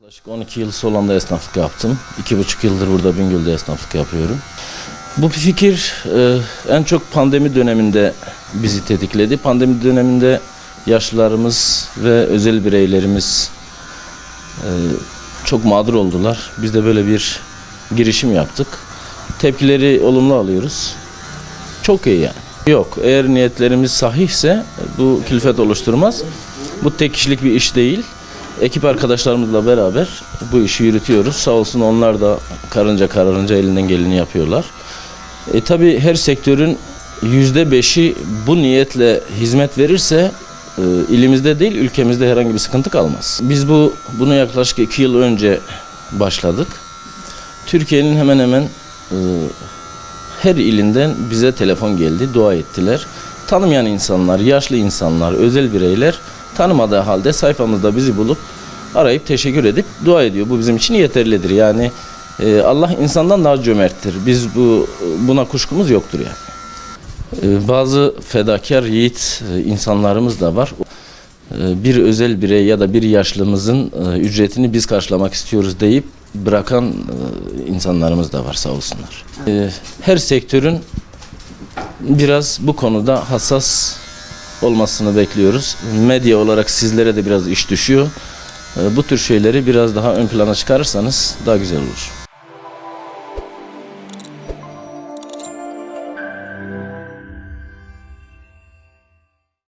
Yaklaşık 12 yıl Solan'da esnaflık yaptım. 2,5 yıldır burada Bingöl'de esnaflık yapıyorum. Bu fikir e, en çok pandemi döneminde bizi tetikledi. Pandemi döneminde yaşlılarımız ve özel bireylerimiz e, çok mağdur oldular. Biz de böyle bir girişim yaptık. Tepkileri olumlu alıyoruz. Çok iyi yani. Yok, eğer niyetlerimiz sahihse bu külfet oluşturmaz. Bu tek kişilik bir iş değil. Ekip arkadaşlarımızla beraber bu işi yürütüyoruz. Sağ olsun onlar da karınca kararınca elinden geleni yapıyorlar. E, tabii her sektörün yüzde beşi bu niyetle hizmet verirse e, ilimizde değil ülkemizde herhangi bir sıkıntı kalmaz. Biz bu bunu yaklaşık iki yıl önce başladık. Türkiye'nin hemen hemen e, her ilinden bize telefon geldi, dua ettiler. Tanımayan insanlar, yaşlı insanlar, özel bireyler tanımadığı halde sayfamızda bizi bulup arayıp teşekkür edip dua ediyor. Bu bizim için yeterlidir. Yani e, Allah insandan daha cömerttir. Biz bu buna kuşkumuz yoktur yani. E, bazı fedakar yiğit e, insanlarımız da var. E, bir özel birey ya da bir yaşlımızın e, ücretini biz karşılamak istiyoruz deyip bırakan e, insanlarımız da var sağ olsunlar. E, Her sektörün biraz bu konuda hassas olmasını bekliyoruz. Medya olarak sizlere de biraz iş düşüyor. E, Bu tür şeyleri biraz daha ön plana çıkarırsanız daha güzel olur.